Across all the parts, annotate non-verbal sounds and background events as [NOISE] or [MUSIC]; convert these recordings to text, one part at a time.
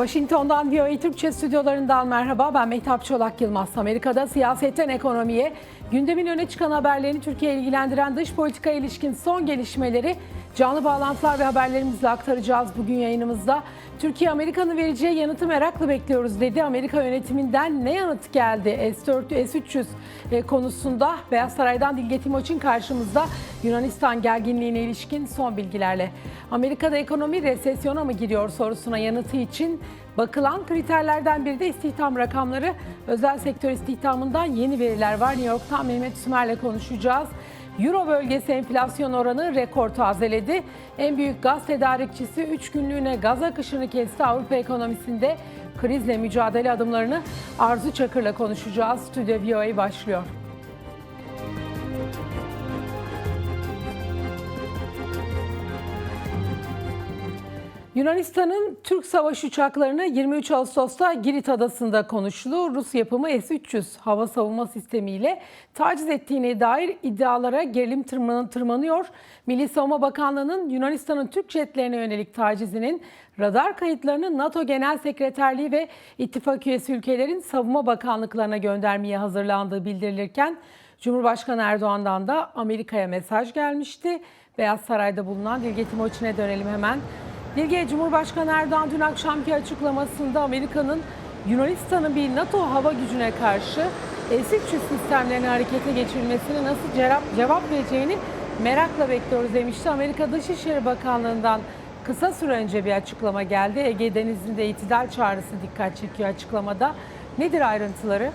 Washington'dan VOA Türkçe stüdyolarından merhaba. Ben Mehtap Çolak Yılmaz. Amerika'da siyasetten ekonomiye, gündemin öne çıkan haberlerini Türkiye ilgilendiren dış politika ilişkin son gelişmeleri canlı bağlantılar ve haberlerimizle aktaracağız bugün yayınımızda. Türkiye Amerika'nın vereceği yanıtı merakla bekliyoruz dedi. Amerika yönetiminden ne yanıt geldi? S-400, S-300 e, konusunda Beyaz Saray'dan Dilge Timoç'un karşımızda Yunanistan gerginliğine ilişkin son bilgilerle. Amerika'da ekonomi resesyona mı giriyor sorusuna yanıtı için bakılan kriterlerden biri de istihdam rakamları. Özel sektör istihdamından yeni veriler var. New York'tan Mehmet Sümer'le konuşacağız. Euro bölgesi enflasyon oranı rekor tazeledi. En büyük gaz tedarikçisi 3 günlüğüne gaz akışını kesti. Avrupa ekonomisinde krizle mücadele adımlarını Arzu Çakır'la konuşacağız. Stüdyo VOA başlıyor. Yunanistan'ın Türk savaş uçaklarını 23 Ağustos'ta Girit Adası'nda konuşulu Rus yapımı S-300 hava savunma sistemiyle taciz ettiğine dair iddialara gerilim tırman- tırmanıyor. Milli Savunma Bakanlığı'nın Yunanistan'ın Türk jetlerine yönelik tacizinin radar kayıtlarını NATO Genel Sekreterliği ve ittifak üyesi ülkelerin savunma bakanlıklarına göndermeye hazırlandığı bildirilirken Cumhurbaşkanı Erdoğan'dan da Amerika'ya mesaj gelmişti. Beyaz Saray'da bulunan Dilge Timoçin'e dönelim hemen. Bilge Cumhurbaşkanı Erdoğan dün akşamki açıklamasında Amerika'nın Yunanistan'ın bir NATO hava gücüne karşı S-300 sistemlerini harekete geçirilmesine nasıl cevap, cevap vereceğini merakla bekliyoruz demişti. Amerika Dışişleri Bakanlığı'ndan kısa süre önce bir açıklama geldi. Ege Denizi'nde itidal çağrısı dikkat çekiyor açıklamada. Nedir ayrıntıları?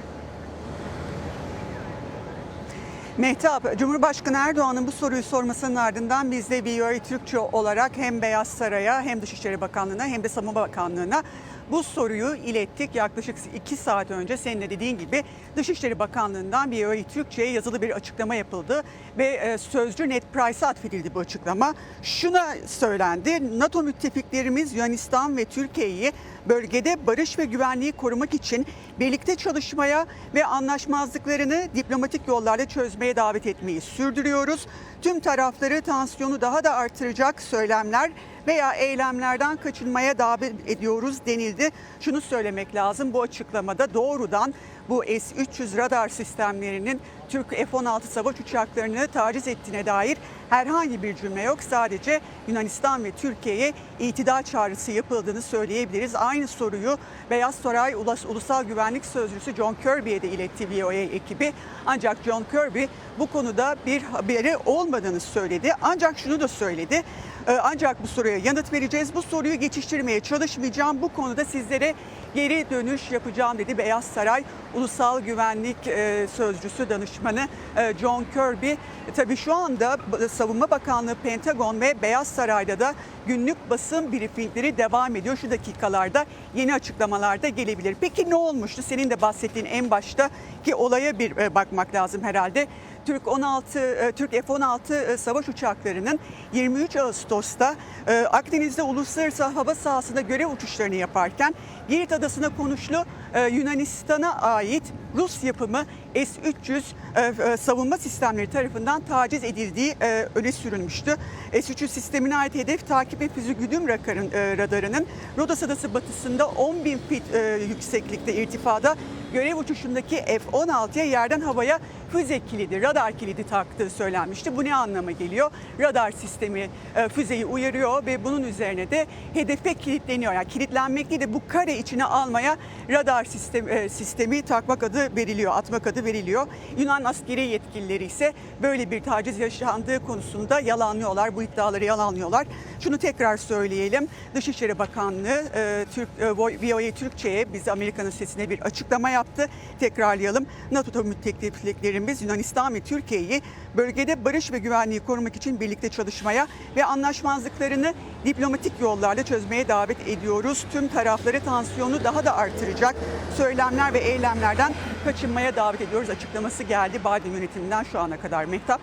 Mehtap, Cumhurbaşkanı Erdoğan'ın bu soruyu sormasının ardından biz de VOA Türkçe olarak hem Beyaz Saray'a hem Dışişleri Bakanlığı'na hem de Savunma Bakanlığı'na bu soruyu ilettik. Yaklaşık 2 saat önce senin de dediğin gibi Dışişleri Bakanlığı'ndan VOA Türkçe'ye yazılı bir açıklama yapıldı ve e, sözcü Ned Price'a atfedildi bu açıklama. Şuna söylendi, NATO müttefiklerimiz Yunanistan ve Türkiye'yi bölgede barış ve güvenliği korumak için birlikte çalışmaya ve anlaşmazlıklarını diplomatik yollarla çözmeye davet etmeyi sürdürüyoruz. Tüm tarafları tansiyonu daha da artıracak söylemler veya eylemlerden kaçınmaya davet ediyoruz denildi. Şunu söylemek lazım bu açıklamada doğrudan bu S-300 radar sistemlerinin Türk F-16 savaş uçaklarını taciz ettiğine dair herhangi bir cümle yok. Sadece Yunanistan ve Türkiye'ye itidal çağrısı yapıldığını söyleyebiliriz. Aynı soruyu Beyaz Saray Ulus- Ulusal Güvenlik Sözcüsü John Kirby'ye de iletti VOA ekibi. Ancak John Kirby bu konuda bir haberi olmadığını söyledi. Ancak şunu da söyledi. Ee, Ancak bu soruya yanıt vereceğiz. Bu soruyu geçiştirmeye çalışmayacağım. Bu konuda sizlere geri dönüş yapacağım dedi Beyaz Saray Ulusal Güvenlik e, Sözcüsü danışmanı e, John Kirby. E, Tabii şu anda Savunma Bakanlığı, Pentagon ve Beyaz Saray'da da günlük basın briefingleri devam ediyor. Şu dakikalarda yeni açıklamalar da gelebilir. Peki ne olmuştu? Senin de bahsettiğin en başta ki olaya bir bakmak lazım herhalde. Türk 16 e, Türk F-16 e, savaş uçaklarının 23 Ağustos'ta e, Akdeniz'de uluslararası hava sahasında görev uçuşlarını yaparken Girit Adası'na konuşlu Yunanistan'a ait Rus yapımı S-300 e, e, savunma sistemleri tarafından taciz edildiği e, öne sürülmüştü. S-300 sistemine ait hedef takip ve füze güdüm radarının Rodos Adası batısında 10 bin fit yükseklikte irtifada görev uçuşundaki F-16'ya yerden havaya füze kilidi, radar kilidi taktığı söylenmişti. Bu ne anlama geliyor? Radar sistemi füzeyi uyarıyor ve bunun üzerine de hedefe kilitleniyor. Yani kilitlenmek değil de bu kare içine almaya radar sistemi, e, sistemi takmak adı veriliyor, atmak adı veriliyor. Yunan askeri yetkilileri ise böyle bir taciz yaşandığı konusunda yalanlıyorlar, bu iddiaları yalanlıyorlar. Şunu tekrar söyleyelim. Dışişleri Bakanlığı e, Türk e, VOA Türkçe'ye biz Amerika'nın sesine bir açıklama yaptı. Tekrarlayalım. NATO müttefiklerimiz Yunanistan ve Türkiye'yi bölgede barış ve güvenliği korumak için birlikte çalışmaya ve anlaşmazlıklarını diplomatik yollarla çözmeye davet ediyoruz. Tüm tarafları tansiyonu daha da artıracak söylemler ve eylemlerden kaçınmaya davet ediyoruz açıklaması geldi Biden yönetiminden şu ana kadar Mehtap.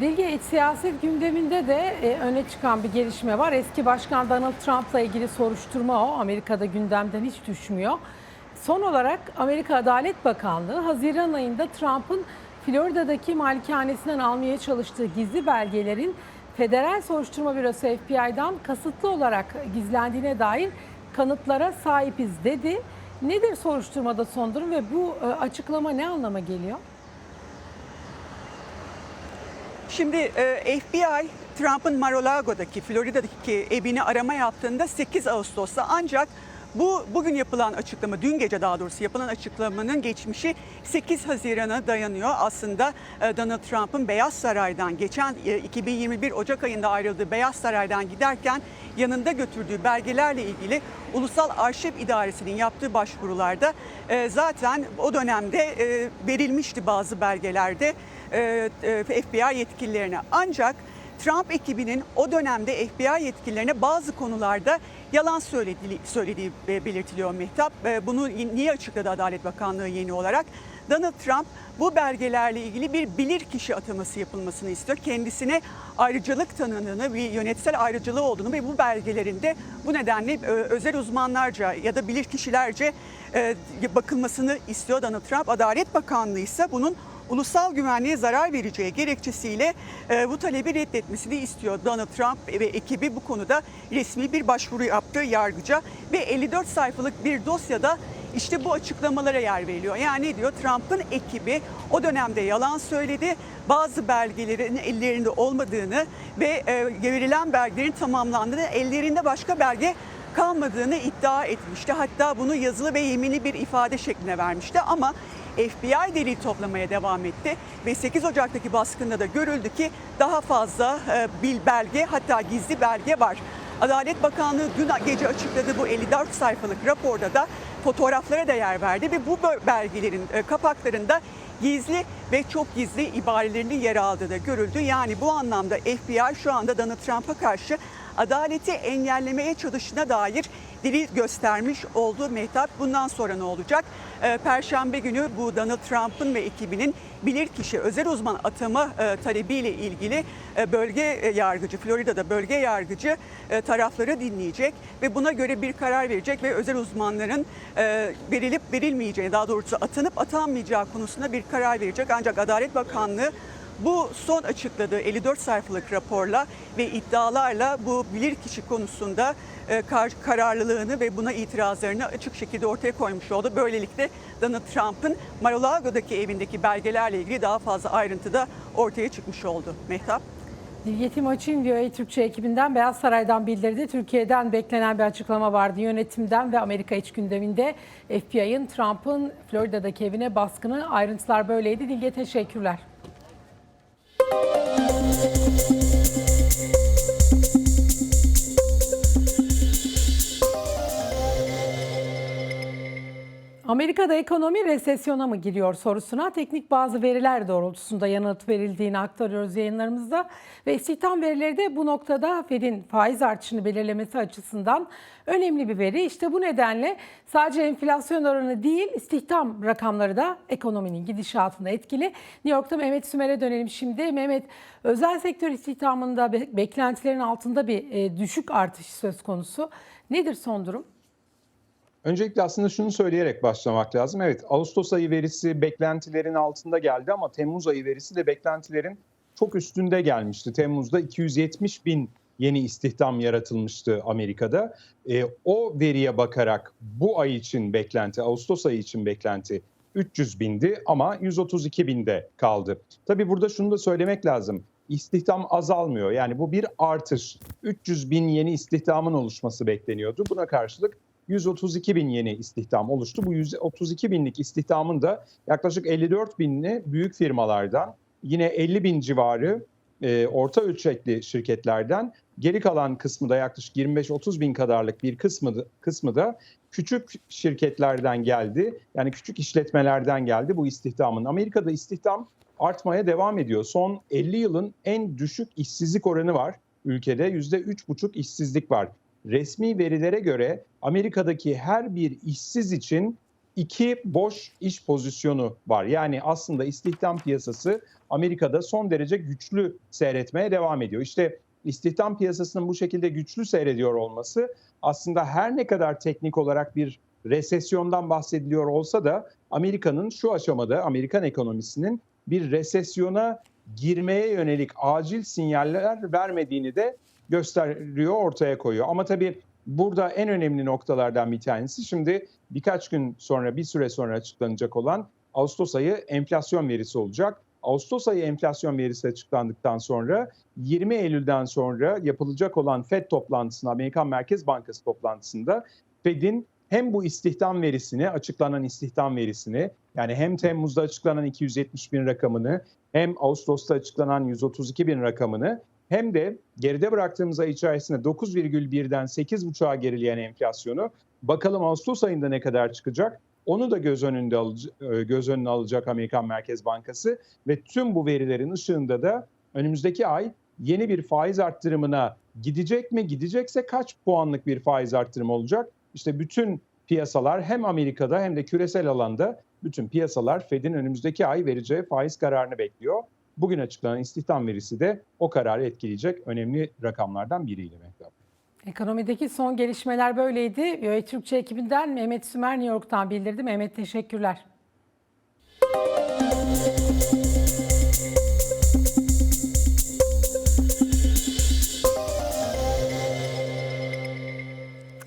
Bilge siyaset gündeminde de e, öne çıkan bir gelişme var. Eski Başkan Donald Trump'la ilgili soruşturma o. Amerika'da gündemden hiç düşmüyor. Son olarak Amerika Adalet Bakanlığı Haziran ayında Trump'ın Florida'daki malikanesinden almaya çalıştığı gizli belgelerin Federal Soruşturma Bürosu FBI'dan kasıtlı olarak gizlendiğine dair kanıtlara sahibiz dedi. Nedir soruşturmada son durum ve bu e, açıklama ne anlama geliyor? Şimdi e, FBI Trump'ın Mar-a-Lago'daki, Florida'daki evini arama yaptığında 8 Ağustos'ta ancak bu bugün yapılan açıklama, dün gece daha doğrusu yapılan açıklamanın geçmişi 8 Haziran'a dayanıyor. Aslında e, Donald Trump'ın Beyaz Saray'dan geçen e, 2021 Ocak ayında ayrıldığı Beyaz Saray'dan giderken yanında götürdüğü belgelerle ilgili Ulusal Arşiv İdaresi'nin yaptığı başvurularda e, zaten o dönemde e, verilmişti bazı belgelerde e, e, FBI yetkililerine. Ancak Trump ekibinin o dönemde FBI yetkililerine bazı konularda yalan söylediği, söylediği belirtiliyor Mehtap. E, Bunu niye açıkladı Adalet Bakanlığı yeni olarak? Donald Trump bu belgelerle ilgili bir bilirkişi ataması yapılmasını istiyor. Kendisine ayrıcalık tanındığını, bir yönetsel ayrıcalığı olduğunu ve bu belgelerinde bu nedenle e, özel uzmanlarca ya da bilirkişilerce e, bakılmasını istiyor Donald Trump. Adalet Bakanlığı ise bunun ulusal güvenliğe zarar vereceği gerekçesiyle e, bu talebi reddetmesini istiyor. Donald Trump ve ekibi bu konuda resmi bir başvuru yaptı yargıca ve 54 sayfalık bir dosyada işte bu açıklamalara yer veriliyor. Yani diyor Trump'ın ekibi o dönemde yalan söyledi. Bazı belgelerin ellerinde olmadığını ve e, verilen belgelerin tamamlandığını, ellerinde başka belge kalmadığını iddia etmişti. Hatta bunu yazılı ve yeminli bir ifade şeklinde vermişti ama FBI delil toplamaya devam etti ve 8 Ocak'taki baskında da görüldü ki daha fazla e, bil belge hatta gizli belge var. Adalet Bakanlığı dün gece açıkladığı bu 54 sayfalık raporda da fotoğraflara da yer verdi ve bu belgelerin e, kapaklarında gizli ve çok gizli ibarelerinin yer aldığı da görüldü. Yani bu anlamda FBI şu anda Donald Trump'a karşı adaleti engellemeye çalıştığına dair delil göstermiş oldu Mehtap. Bundan sonra ne olacak? Ee, Perşembe günü bu Donald Trump'ın ve ekibinin bilirkişi özel uzman atama e, talebiyle ilgili e, bölge e, yargıcı, Florida'da bölge yargıcı tarafları dinleyecek ve buna göre bir karar verecek ve özel uzmanların verilip verilmeyeceği, daha doğrusu atanıp atanmayacağı konusunda bir karar verecek. Ancak Adalet Bakanlığı bu son açıkladığı 54 sayfalık raporla ve iddialarla bu bilirkişi konusunda e, kar- kararlılığını ve buna itirazlarını açık şekilde ortaya koymuş oldu. Böylelikle Donald Trump'ın Mar-a-Lago'daki evindeki belgelerle ilgili daha fazla ayrıntı da ortaya çıkmış oldu. Mehtap. Yetim Açın VOA Türkçe ekibinden Beyaz Saray'dan bildirdi. Türkiye'den beklenen bir açıklama vardı yönetimden ve Amerika iç gündeminde FBI'ın Trump'ın Florida'daki evine baskını ayrıntılar böyleydi. Dilge teşekkürler. Amerika'da ekonomi resesyona mı giriyor sorusuna teknik bazı veriler doğrultusunda yanıt verildiğini aktarıyoruz yayınlarımızda. Ve istihdam verileri de bu noktada Fed'in faiz artışını belirlemesi açısından önemli bir veri. İşte bu nedenle sadece enflasyon oranı değil istihdam rakamları da ekonominin gidişatında etkili. New York'ta Mehmet Sümer'e dönelim şimdi. Mehmet özel sektör istihdamında be- beklentilerin altında bir e, düşük artış söz konusu. Nedir son durum? Öncelikle aslında şunu söyleyerek başlamak lazım. Evet Ağustos ayı verisi beklentilerin altında geldi ama Temmuz ayı verisi de beklentilerin çok üstünde gelmişti. Temmuz'da 270 bin yeni istihdam yaratılmıştı Amerika'da. E, o veriye bakarak bu ay için beklenti, Ağustos ayı için beklenti 300 bindi ama 132 binde kaldı. Tabii burada şunu da söylemek lazım. İstihdam azalmıyor. Yani bu bir artış. 300 bin yeni istihdamın oluşması bekleniyordu. Buna karşılık 132 bin yeni istihdam oluştu. Bu 132 binlik istihdamın da yaklaşık 54 binini büyük firmalardan, yine 50 bin civarı e, orta ölçekli şirketlerden, geri kalan kısmı da yaklaşık 25-30 bin kadarlık bir kısmı kısmı da küçük şirketlerden geldi. Yani küçük işletmelerden geldi bu istihdamın. Amerika'da istihdam artmaya devam ediyor. Son 50 yılın en düşük işsizlik oranı var ülkede. %3,5 işsizlik var resmi verilere göre Amerika'daki her bir işsiz için iki boş iş pozisyonu var. Yani aslında istihdam piyasası Amerika'da son derece güçlü seyretmeye devam ediyor. İşte istihdam piyasasının bu şekilde güçlü seyrediyor olması aslında her ne kadar teknik olarak bir resesyondan bahsediliyor olsa da Amerika'nın şu aşamada Amerikan ekonomisinin bir resesyona girmeye yönelik acil sinyaller vermediğini de gösteriyor, ortaya koyuyor. Ama tabii Burada en önemli noktalardan bir tanesi şimdi birkaç gün sonra bir süre sonra açıklanacak olan Ağustos ayı enflasyon verisi olacak. Ağustos ayı enflasyon verisi açıklandıktan sonra 20 Eylül'den sonra yapılacak olan FED toplantısında, Amerikan Merkez Bankası toplantısında Fed'in hem bu istihdam verisini, açıklanan istihdam verisini yani hem Temmuz'da açıklanan 270 bin rakamını hem Ağustos'ta açıklanan 132 bin rakamını hem de geride bıraktığımız ay içerisinde 9,1'den 8,5'a gerileyen enflasyonu bakalım Ağustos ayında ne kadar çıkacak? Onu da göz önünde alıcı, göz önüne alacak Amerikan Merkez Bankası ve tüm bu verilerin ışığında da önümüzdeki ay yeni bir faiz arttırımına gidecek mi? Gidecekse kaç puanlık bir faiz arttırımı olacak? İşte bütün piyasalar hem Amerika'da hem de küresel alanda bütün piyasalar Fed'in önümüzdeki ay vereceği faiz kararını bekliyor. Bugün açıklanan istihdam verisi de o kararı etkileyecek önemli rakamlardan biriydi Mehtap. Ekonomideki son gelişmeler böyleydi. Türkçe ekibinden Mehmet Sümer New York'tan bildirdi. Mehmet teşekkürler.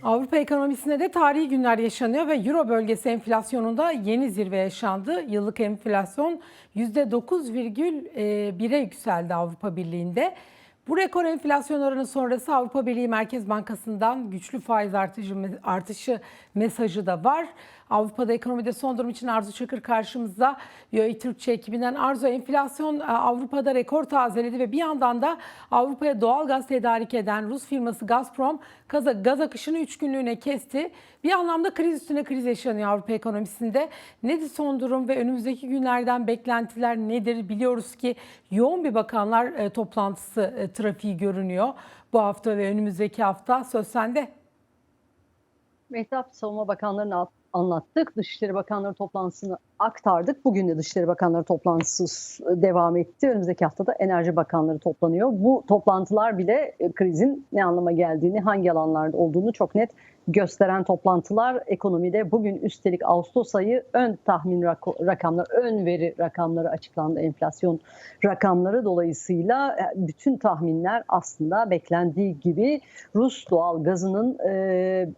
Avrupa ekonomisinde de tarihi günler yaşanıyor ve Euro bölgesi enflasyonunda yeni zirve yaşandı. Yıllık enflasyon %9,1'e yükseldi Avrupa Birliği'nde. Bu rekor enflasyon oranı sonrası Avrupa Birliği Merkez Bankası'ndan güçlü faiz artışı, artışı mesajı da var. Avrupa'da ekonomide son durum için Arzu Çakır karşımızda. VOA Türkçe ekibinden Arzu enflasyon Avrupa'da rekor tazeledi ve bir yandan da Avrupa'ya doğal gaz tedarik eden Rus firması Gazprom gaz, gaz akışını 3 günlüğüne kesti. Bir anlamda kriz üstüne kriz yaşanıyor Avrupa ekonomisinde. Nedir son durum ve önümüzdeki günlerden beklentiler nedir? Biliyoruz ki yoğun bir bakanlar toplantısı trafiği görünüyor bu hafta ve önümüzdeki hafta. Söz sende. Mehtap Savunma Bakanları'nı anlattık. Dışişleri Bakanları toplantısını aktardık. Bugün de Dışişleri Bakanları toplantısı devam etti. Önümüzdeki hafta da Enerji Bakanları toplanıyor. Bu toplantılar bile krizin ne anlama geldiğini, hangi alanlarda olduğunu çok net gösteren toplantılar. Ekonomide bugün üstelik Ağustos ayı ön tahmin rakamları, ön veri rakamları açıklandı. Enflasyon rakamları dolayısıyla bütün tahminler aslında beklendiği gibi Rus doğal gazının e,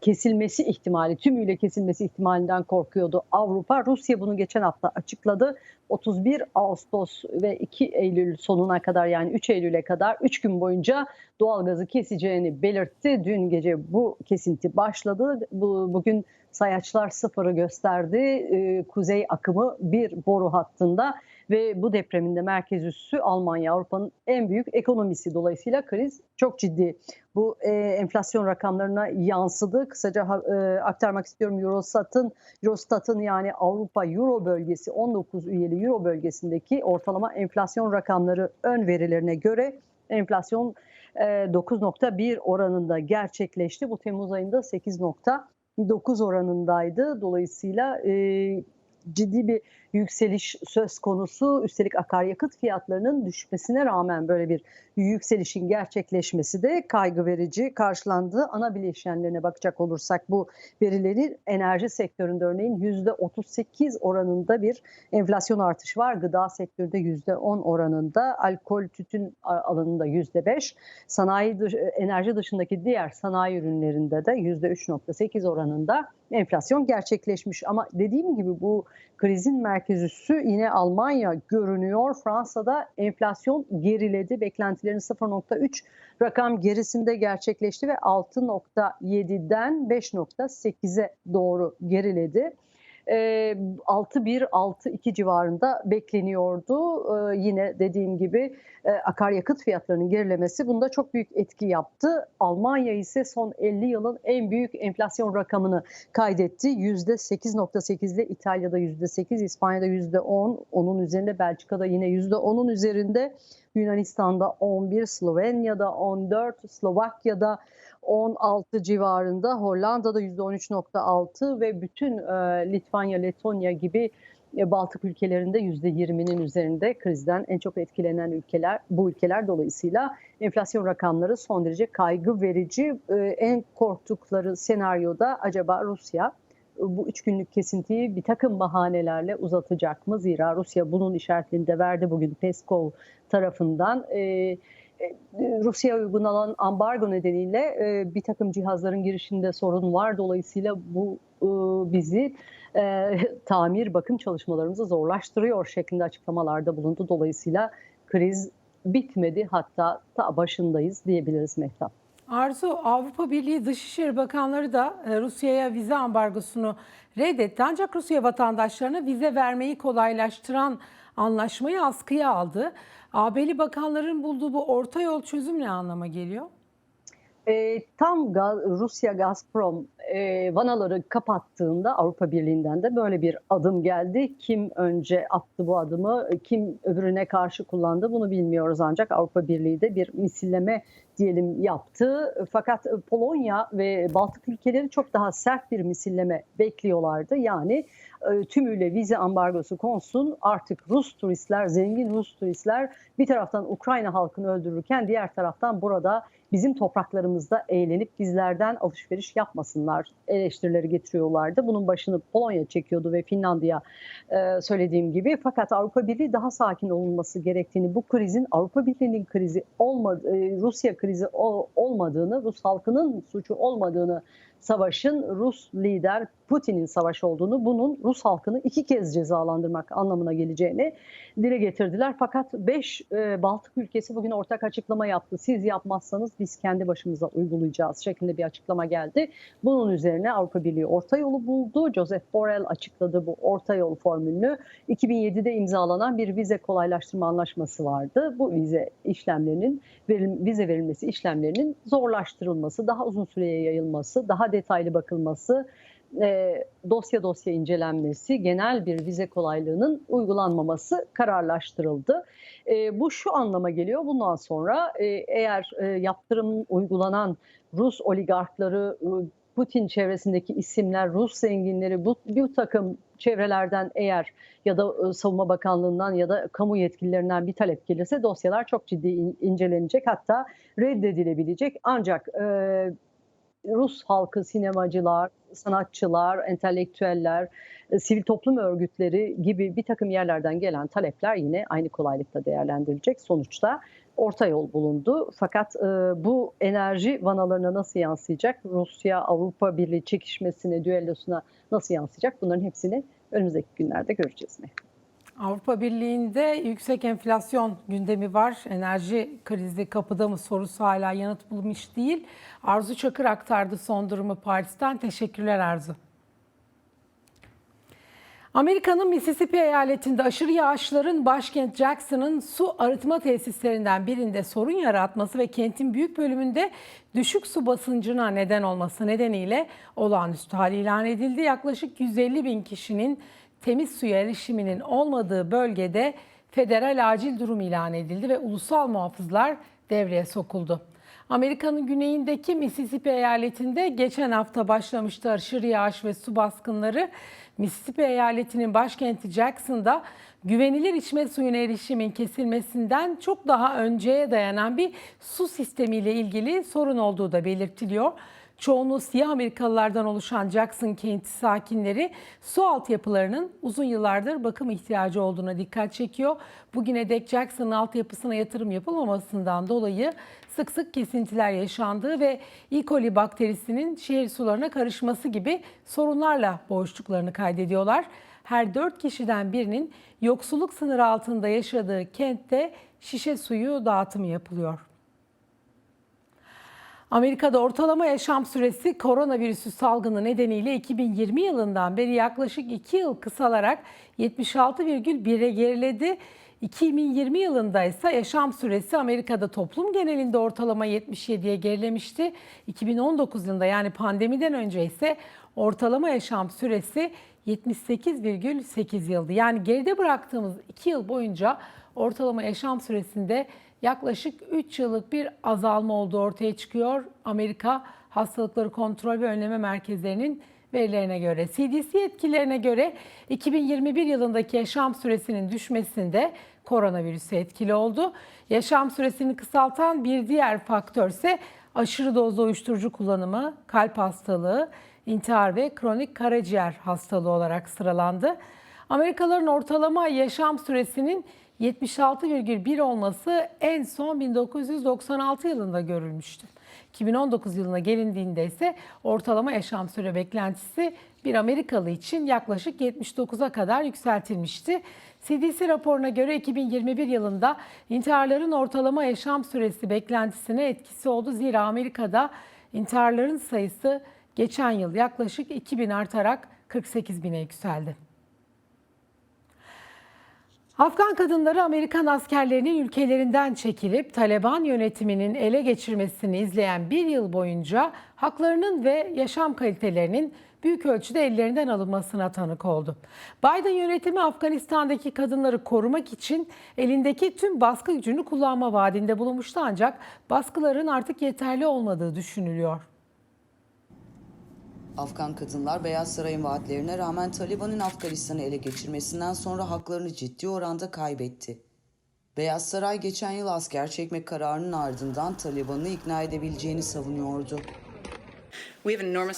kesilmesi ihtimali, tümüyle kesilmesi ihtimalinden korkuyordu Avrupa. Rusya bunu geçen hafta açıkladı. 31 Ağustos ve 2 Eylül sonuna kadar yani 3 Eylül'e kadar 3 gün boyunca doğalgazı keseceğini belirtti. Dün gece bu kesinti başladı. Bu, bugün sayaçlar sıfırı gösterdi. Ee, kuzey akımı bir boru hattında ve bu depreminde merkez üssü Almanya Avrupa'nın en büyük ekonomisi dolayısıyla kriz çok ciddi. Bu e, enflasyon rakamlarına yansıdı. Kısaca e, aktarmak istiyorum Eurostat'ın Eurostat'ın yani Avrupa Euro bölgesi 19 üyeli Euro bölgesindeki ortalama enflasyon rakamları ön verilerine göre enflasyon e, 9.1 oranında gerçekleşti. Bu Temmuz ayında 8.9 oranındaydı. Dolayısıyla e, ciddi bir yükseliş söz konusu. Üstelik akaryakıt fiyatlarının düşmesine rağmen böyle bir yükselişin gerçekleşmesi de kaygı verici karşılandı. Ana bileşenlerine bakacak olursak bu verilerin enerji sektöründe örneğin %38 oranında bir enflasyon artışı var. Gıda sektöründe %10 oranında, alkol tütün alanında %5, sanayi enerji dışındaki diğer sanayi ürünlerinde de %3.8 oranında enflasyon gerçekleşmiş. Ama dediğim gibi bu krizin merkez üssü yine Almanya görünüyor. Fransa'da enflasyon geriledi. Beklentilerin 0.3 rakam gerisinde gerçekleşti ve 6.7'den 5.8'e doğru geriledi. 6-1-6-2 civarında bekleniyordu. Yine dediğim gibi akaryakıt fiyatlarının gerilemesi bunda çok büyük etki yaptı. Almanya ise son 50 yılın en büyük enflasyon rakamını kaydetti. %8.8 ile İtalya'da %8, İspanya'da %10, onun üzerinde Belçika'da yine %10'un üzerinde. Yunanistan'da 11, Slovenya'da 14, Slovakya'da 16 civarında, Hollanda'da %13.6 ve bütün e, Litvanya, Letonya gibi e, Baltık ülkelerinde %20'nin üzerinde krizden en çok etkilenen ülkeler bu ülkeler dolayısıyla enflasyon rakamları son derece kaygı verici. E, en korktukları senaryoda acaba Rusya bu üç günlük kesintiyi bir takım bahanelerle uzatacak mı? Zira Rusya bunun işaretini de verdi bugün Peskov tarafından. E, Rusya uygulanan ambargo nedeniyle e, bir takım cihazların girişinde sorun var. Dolayısıyla bu e, bizi e, [LAUGHS] tamir bakım çalışmalarımızı zorlaştırıyor şeklinde açıklamalarda bulundu. Dolayısıyla kriz bitmedi hatta ta başındayız diyebiliriz Mehtap. Arzu, Avrupa Birliği Dışişleri Bakanları da e, Rusya'ya vize ambargosunu reddetti. Ancak Rusya vatandaşlarına vize vermeyi kolaylaştıran anlaşmayı askıya aldı. AB'li bakanların bulduğu bu orta yol çözüm ne anlama geliyor? E, tam Gaz, Rusya Gazprom e, vanaları kapattığında Avrupa Birliği'nden de böyle bir adım geldi. Kim önce attı bu adımı, kim öbürüne karşı kullandı bunu bilmiyoruz ancak Avrupa Birliği de bir misilleme diyelim yaptı. Fakat Polonya ve Baltık ülkeleri çok daha sert bir misilleme bekliyorlardı. Yani e, tümüyle vize ambargosu konsun artık Rus turistler, zengin Rus turistler bir taraftan Ukrayna halkını öldürürken diğer taraftan burada bizim topraklarımızda eğlenip bizlerden alışveriş yapmasınlar eleştirileri getiriyorlardı. Bunun başını Polonya çekiyordu ve Finlandiya e, söylediğim gibi. Fakat Avrupa Birliği daha sakin olması gerektiğini, bu krizin Avrupa Birliği'nin krizi olmadı, e, Rusya krizi olmadığını, Rus halkının suçu olmadığını savaşın Rus lider Putin'in savaşı olduğunu, bunun Rus halkını iki kez cezalandırmak anlamına geleceğini dile getirdiler. Fakat 5 Baltık ülkesi bugün ortak açıklama yaptı. Siz yapmazsanız biz kendi başımıza uygulayacağız şeklinde bir açıklama geldi. Bunun üzerine Avrupa Birliği orta yolu buldu. Joseph Borrell açıkladı bu orta yol formülünü. 2007'de imzalanan bir vize kolaylaştırma anlaşması vardı. Bu vize işlemlerinin verim, vize verilmesi işlemlerinin zorlaştırılması, daha uzun süreye yayılması, daha detaylı bakılması, e, dosya dosya incelenmesi, genel bir vize kolaylığının uygulanmaması kararlaştırıldı. E, bu şu anlama geliyor. Bundan sonra e, eğer e, yaptırım uygulanan Rus oligarkları, e, Putin çevresindeki isimler, Rus zenginleri bu, bu takım çevrelerden eğer ya da e, Savunma Bakanlığı'ndan ya da kamu yetkililerinden bir talep gelirse dosyalar çok ciddi in- incelenecek hatta reddedilebilecek. Ancak e, Rus halkı, sinemacılar, sanatçılar, entelektüeller, e, sivil toplum örgütleri gibi bir takım yerlerden gelen talepler yine aynı kolaylıkla değerlendirilecek. Sonuçta orta yol bulundu. Fakat e, bu enerji vanalarına nasıl yansıyacak? Rusya Avrupa Birliği çekişmesine, düellosuna nasıl yansıyacak? Bunların hepsini önümüzdeki günlerde göreceğiz. Avrupa Birliği'nde yüksek enflasyon gündemi var. Enerji krizi kapıda mı sorusu hala yanıt bulmuş değil. Arzu Çakır aktardı son durumu Paris'ten. Teşekkürler Arzu. Amerika'nın Mississippi eyaletinde aşırı yağışların başkent Jackson'ın su arıtma tesislerinden birinde sorun yaratması ve kentin büyük bölümünde düşük su basıncına neden olması nedeniyle olağanüstü hal ilan edildi. Yaklaşık 150 bin kişinin temiz suya erişiminin olmadığı bölgede federal acil durum ilan edildi ve ulusal muhafızlar devreye sokuldu. Amerika'nın güneyindeki Mississippi eyaletinde geçen hafta başlamıştı aşırı yağış ve su baskınları. Mississippi eyaletinin başkenti Jackson'da güvenilir içme suyuna erişimin kesilmesinden çok daha önceye dayanan bir su sistemiyle ilgili sorun olduğu da belirtiliyor. Çoğunluğu siyah Amerikalılardan oluşan Jackson kenti sakinleri su altyapılarının uzun yıllardır bakım ihtiyacı olduğuna dikkat çekiyor. Bugüne dek Jackson'ın altyapısına yatırım yapılmamasından dolayı sık sık kesintiler yaşandığı ve E. coli bakterisinin şehir sularına karışması gibi sorunlarla boğuştuklarını kaydediyorlar. Her dört kişiden birinin yoksulluk sınırı altında yaşadığı kentte şişe suyu dağıtımı yapılıyor. Amerika'da ortalama yaşam süresi koronavirüsü salgını nedeniyle 2020 yılından beri yaklaşık 2 yıl kısalarak 76,1'e geriledi. 2020 yılında ise yaşam süresi Amerika'da toplum genelinde ortalama 77'ye gerilemişti. 2019 yılında yani pandemiden önce ise ortalama yaşam süresi 78,8 yıldı. Yani geride bıraktığımız 2 yıl boyunca ortalama yaşam süresinde yaklaşık 3 yıllık bir azalma olduğu ortaya çıkıyor. Amerika Hastalıkları Kontrol ve Önleme Merkezlerinin verilerine göre. CDC yetkililerine göre 2021 yılındaki yaşam süresinin düşmesinde koronavirüsü etkili oldu. Yaşam süresini kısaltan bir diğer faktör ise aşırı dozda uyuşturucu kullanımı, kalp hastalığı, intihar ve kronik karaciğer hastalığı olarak sıralandı. Amerikalıların ortalama yaşam süresinin 76,1 olması en son 1996 yılında görülmüştü. 2019 yılına gelindiğinde ise ortalama yaşam süre beklentisi bir Amerikalı için yaklaşık 79'a kadar yükseltilmişti. CDC raporuna göre 2021 yılında intiharların ortalama yaşam süresi beklentisine etkisi oldu. Zira Amerika'da intiharların sayısı geçen yıl yaklaşık 2000 artarak 48 bine yükseldi. Afgan kadınları Amerikan askerlerinin ülkelerinden çekilip Taliban yönetiminin ele geçirmesini izleyen bir yıl boyunca haklarının ve yaşam kalitelerinin büyük ölçüde ellerinden alınmasına tanık oldu. Biden yönetimi Afganistan'daki kadınları korumak için elindeki tüm baskı gücünü kullanma vaadinde bulunmuştu ancak baskıların artık yeterli olmadığı düşünülüyor. Afgan kadınlar Beyaz Saray'ın vaatlerine rağmen Taliban'ın Afganistan'ı ele geçirmesinden sonra haklarını ciddi oranda kaybetti. Beyaz Saray geçen yıl asker çekme kararının ardından Taliban'ı ikna edebileceğini savunuyordu.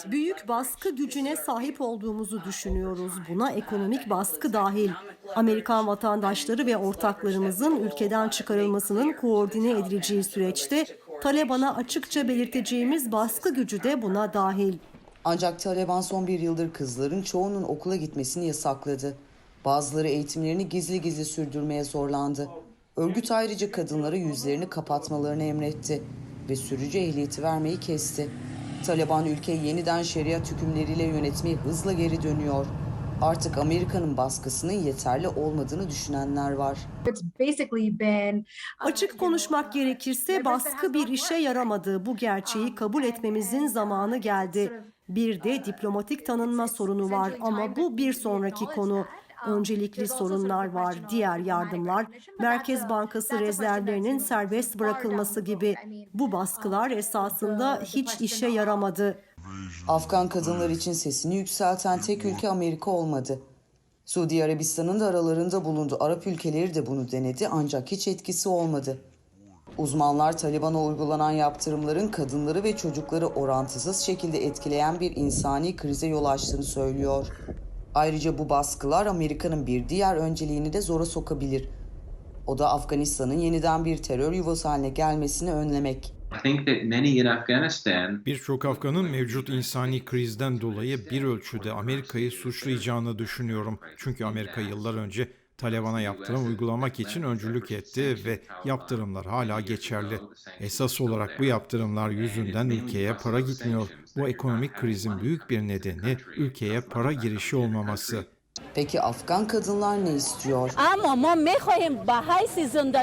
Büyük baskı gücüne sahip olduğumuzu düşünüyoruz. Buna ekonomik baskı dahil. Amerikan vatandaşları ve ortaklarımızın ülkeden çıkarılmasının koordine edileceği süreçte Taliban'a açıkça belirteceğimiz baskı gücü de buna dahil. Ancak Taliban son bir yıldır kızların çoğunun okula gitmesini yasakladı. Bazıları eğitimlerini gizli gizli sürdürmeye zorlandı. Örgüt ayrıca kadınlara yüzlerini kapatmalarını emretti ve sürücü ehliyeti vermeyi kesti. Taliban ülkeyi yeniden şeriat hükümleriyle yönetmeye hızla geri dönüyor. Artık Amerika'nın baskısının yeterli olmadığını düşünenler var. Been Açık konuşmak gerekirse baskı bir işe yaramadı. Bu gerçeği kabul etmemizin zamanı geldi. Bir de diplomatik tanınma sorunu var ama bu bir sonraki konu. Öncelikli sorunlar var, diğer yardımlar, Merkez Bankası rezervlerinin serbest bırakılması gibi. Bu baskılar esasında hiç işe yaramadı. Afgan kadınlar için sesini yükselten tek ülke Amerika olmadı. Suudi Arabistan'ın da aralarında bulunduğu Arap ülkeleri de bunu denedi ancak hiç etkisi olmadı. Uzmanlar Taliban'a uygulanan yaptırımların kadınları ve çocukları orantısız şekilde etkileyen bir insani krize yol açtığını söylüyor. Ayrıca bu baskılar Amerika'nın bir diğer önceliğini de zora sokabilir. O da Afganistan'ın yeniden bir terör yuvası haline gelmesini önlemek. I think that many in Afghanistan Birçok Afgan'ın mevcut insani krizden dolayı bir ölçüde Amerika'yı suçlayacağını düşünüyorum. Çünkü Amerika yıllar önce Taliban'a yaptırım uygulamak için öncülük etti ve yaptırımlar hala geçerli. Esas olarak bu yaptırımlar yüzünden ülkeye para gitmiyor. Bu ekonomik krizin büyük bir nedeni ülkeye para girişi olmaması. Peki Afgan kadınlar ne istiyor? Ama ma mehoyim bahay sizin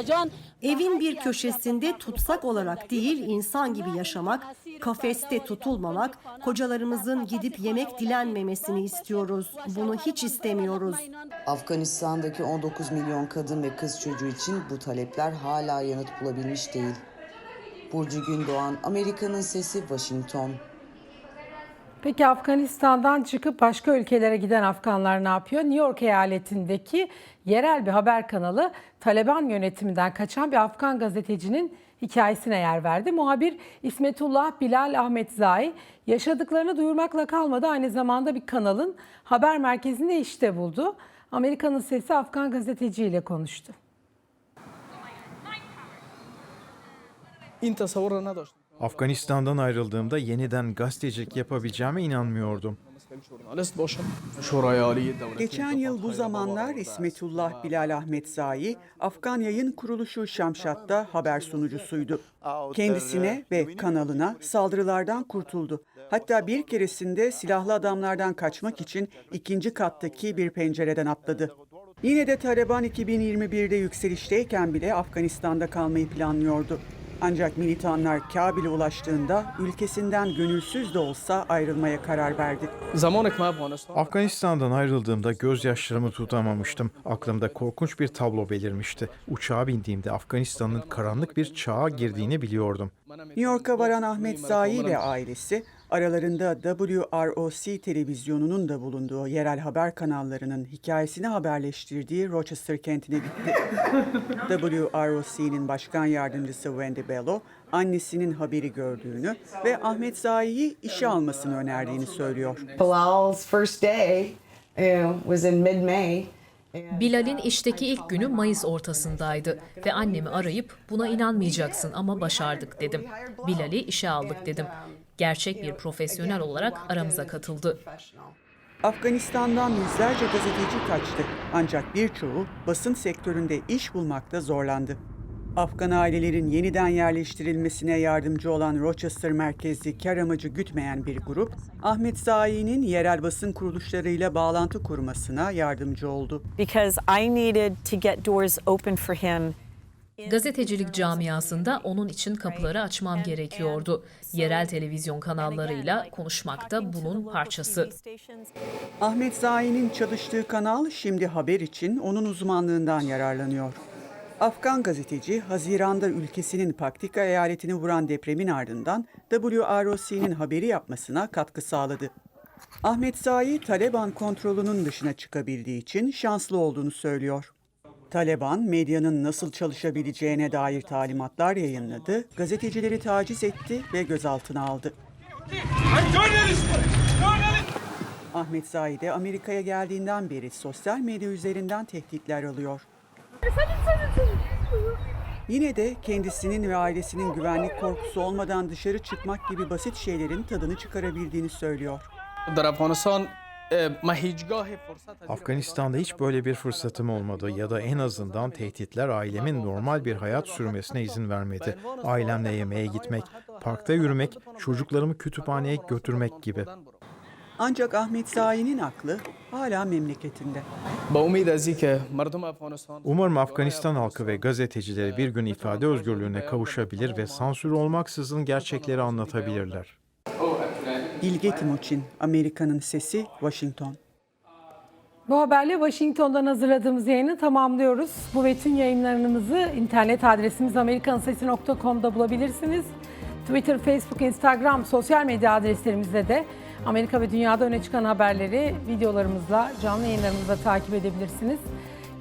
Evin bir köşesinde tutsak olarak değil insan gibi yaşamak, kafeste tutulmamak, kocalarımızın gidip yemek dilenmemesini istiyoruz. Bunu hiç istemiyoruz. Afganistan'daki 19 milyon kadın ve kız çocuğu için bu talepler hala yanıt bulabilmiş değil. Burcu Gündoğan, Amerika'nın Sesi, Washington. Peki Afganistan'dan çıkıp başka ülkelere giden Afganlar ne yapıyor? New York eyaletindeki yerel bir haber kanalı Taliban yönetiminden kaçan bir Afgan gazetecinin hikayesine yer verdi. Muhabir İsmetullah Bilal Ahmetzai yaşadıklarını duyurmakla kalmadı. Aynı zamanda bir kanalın haber merkezinde işte buldu. Amerika'nın sesi Afgan gazeteciyle konuştu. Afganistan'dan ayrıldığımda yeniden gazetecilik yapabileceğime inanmıyordum. Geçen yıl bu zamanlar İsmetullah Bilal Ahmet Zai, Afgan yayın kuruluşu Şamşat'ta haber sunucusuydu. Kendisine ve kanalına saldırılardan kurtuldu. Hatta bir keresinde silahlı adamlardan kaçmak için ikinci kattaki bir pencereden atladı. Yine de Taliban 2021'de yükselişteyken bile Afganistan'da kalmayı planlıyordu. Ancak militanlar Kabil'e ulaştığında ülkesinden gönülsüz de olsa ayrılmaya karar verdi. Afganistan'dan ayrıldığımda gözyaşlarımı tutamamıştım. Aklımda korkunç bir tablo belirmişti. Uçağa bindiğimde Afganistan'ın karanlık bir çağa girdiğini biliyordum. New York'a varan Ahmet Zai ve ailesi aralarında WROC televizyonunun da bulunduğu yerel haber kanallarının hikayesini haberleştirdiği Rochester kentine gitti. [LAUGHS] WROC'nin başkan yardımcısı Wendy Bello, annesinin haberi gördüğünü ve Ahmet Zai'yi işe almasını önerdiğini söylüyor. Bilal's first day uh, was in mid-May, Bilal'in işteki ilk günü Mayıs ortasındaydı ve annemi arayıp buna inanmayacaksın ama başardık dedim. Bilal'i işe aldık dedim. Gerçek bir profesyonel olarak aramıza katıldı. Afganistan'dan yüzlerce gazeteci kaçtı. Ancak birçoğu basın sektöründe iş bulmakta zorlandı. Afgan ailelerin yeniden yerleştirilmesine yardımcı olan Rochester merkezli kar amacı gütmeyen bir grup, Ahmet Zai'nin yerel basın kuruluşlarıyla bağlantı kurmasına yardımcı oldu. because I needed to get doors open for him. Gazetecilik camiasında onun için kapıları açmam gerekiyordu. Yerel televizyon kanallarıyla konuşmak da bunun parçası. Ahmet Zai'nin çalıştığı kanal şimdi haber için onun uzmanlığından yararlanıyor. Afgan gazeteci, Haziran'da ülkesinin Paktika eyaletini vuran depremin ardından WROC'nin haberi yapmasına katkı sağladı. Ahmet Zai, Taliban kontrolünün dışına çıkabildiği için şanslı olduğunu söylüyor. Taliban, medyanın nasıl çalışabileceğine dair talimatlar yayınladı, gazetecileri taciz etti ve gözaltına aldı. Ahmet Zai de Amerika'ya geldiğinden beri sosyal medya üzerinden tehditler alıyor. Yine de kendisinin ve ailesinin güvenlik korkusu olmadan dışarı çıkmak gibi basit şeylerin tadını çıkarabildiğini söylüyor. Afganistan'da hiç böyle bir fırsatım olmadı ya da en azından tehditler ailemin normal bir hayat sürmesine izin vermedi. Ailemle yemeğe gitmek, parkta yürümek, çocuklarımı kütüphaneye götürmek gibi. Ancak Ahmet Zai'nin aklı hala memleketinde. Umarım Afganistan halkı ve gazetecileri bir gün ifade özgürlüğüne kavuşabilir ve sansür olmaksızın gerçekleri anlatabilirler. Bilge Timuçin, Amerika'nın Sesi, Washington. Bu haberle Washington'dan hazırladığımız yayını tamamlıyoruz. Bu ve tüm yayınlarımızı internet adresimiz amerikansesi.com'da bulabilirsiniz. Twitter, Facebook, Instagram sosyal medya adreslerimizde de Amerika ve dünyada öne çıkan haberleri videolarımızla, canlı yayınlarımızla takip edebilirsiniz.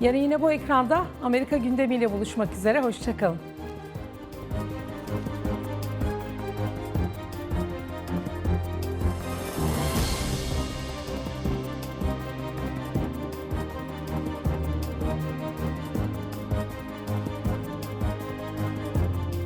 Yarın yine bu ekranda Amerika gündemiyle buluşmak üzere. Hoşçakalın.